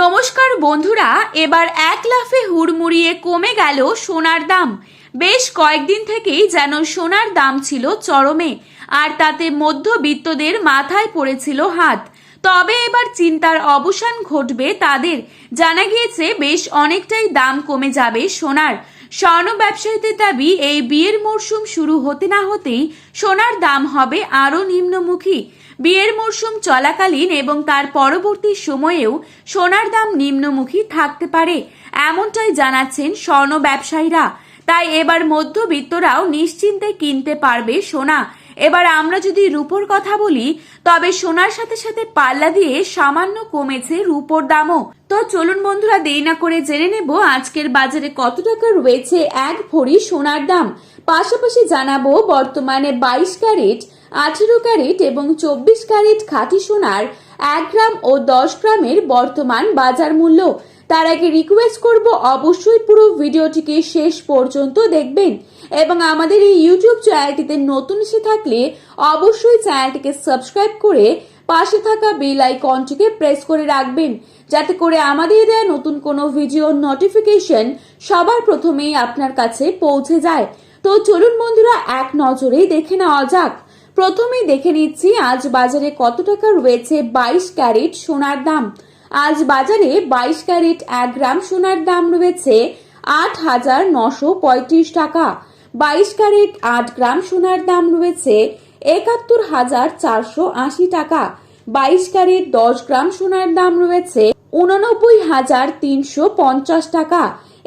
নমস্কার বন্ধুরা, এবার এক লাফে হুড়মুড়িয়ে কমে গেল সোনার দাম। বেশ কয়েকদিন থেকেই যেন সোনার দাম ছিল চরমে, আর তাতে মধ্যবিত্তদের মাথায় পড়েছিল হাত। তবে এবার চিন্তার অবসান ঘটবে তাদের। জানা গিয়েছে, বেশ অনেকটাই দাম কমে যাবে সোনার। স্বর্ণ ব্যবসায়ীদের দাবি, এই বিয়ের মরশুম শুরু হতে না হতেই সোনার দাম হবে আরও নিম্নমুখী। বিয়ের মরশুম চলাকালীন এবং তার পরবর্তী সময়েও সোনার দাম নিম্নমুখী থাকতে পারে, এমনটাই জানাচ্ছেন স্বর্ণ ব্যবসায়ীরা। তাই এবার মধ্যবিত্তরাও নিশ্চিন্তে কিনতে পারবে সোনা। এবার আমরা যদি রূপোর কথা বলি, তবে সোনার সাথে সাথে পাল্লা দিয়ে সামান্য কমেছে রূপোর দামও। তো চলুন বন্ধুরা, দেরি না করে জেনে নেব আজকের বাজারে কত টাকা রয়েছে এক ভরি সোনার দাম। পাশাপাশি জানাব বর্তমানে বাইশ ক্যারেট আঠেরো ক্যারেট এবং চব্বিশ ক্যারেট খাঁটি সোনার এক গ্রাম ও দশ গ্রামের বর্তমান বাজার মূল্য। তার আগে রিকোয়েস্ট করব, অবশ্যই পুরো ভিডিওটিকে শেষ পর্যন্ত দেখবেন এবং আমাদের এই ইউটিউব চ্যানেলটিতে নতুন এসে থাকলে অবশ্যই চ্যানেলটিকে সাবস্ক্রাইব করে পাশে থাকা বেল আইকনটিকে প্রেস করে রাখবেন, যাতে করে আমাদের দেওয়া নতুন কোনো ভিডিও নোটিফিকেশন সবার প্রথমেই আপনার কাছে পৌঁছে যায়। তো চলুন বন্ধুরা, এক নজরেই দেখে নেওয়া যাক। প্রথমেই দেখে নিচ্ছি আজ বাজারে কত টাকা রয়েছে বাইশ ক্যারেট সোনার দাম। আজ বাজারে বাইশ ক্যারেট এক গ্রাম সোনার দাম রয়েছে আট হাজার নশো পঁয়ত্রিশ টাকা। বাইশ ক্যারেট আট গ্রাম সোনার দাম রয়েছে একাত্তর হাজার চারশো আশি টাকা। বাইশ ক্যারেট দশ গ্রাম সোনার দাম রয়েছে উননব্বই হাজার তিনশো পঞ্চাশ টাকা।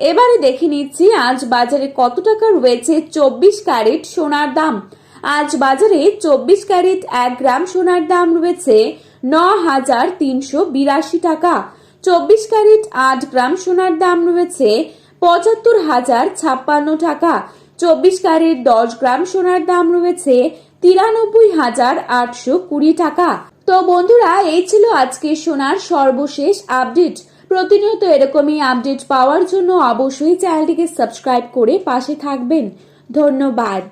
এবারে দেখে নিচ্ছি আজ বাজারে কত টাকা রয়েছে চব্বিশ ক্যারেট সোনার দাম। আজ বাজারে চব্বিশ ক্যারেট এক গ্রাম সোনার দাম রয়েছে ন হাজার তিনশো বিরাশি টাকা। চব্বিশ ক্যারেট আট গ্রাম সোনার দাম রয়েছে পঁচাত্তর হাজার ছাপ্পান্ন টাকা। চব্বিশ ক্যারেট দশ গ্রাম সোনার দাম রয়েছে তিরানব্বই হাজার আটশো কুড়ি টাকা। তো বন্ধুরা, এই ছিল আজকে সোনার সর্বশেষ আপডেট। প্রতিনিয়ত এরকমই আপডেট পাওয়ার জন্য অবশ্যই চ্যানেলটিকে সাবস্ক্রাইব করে পাশে থাকবেন। ধন্যবাদ।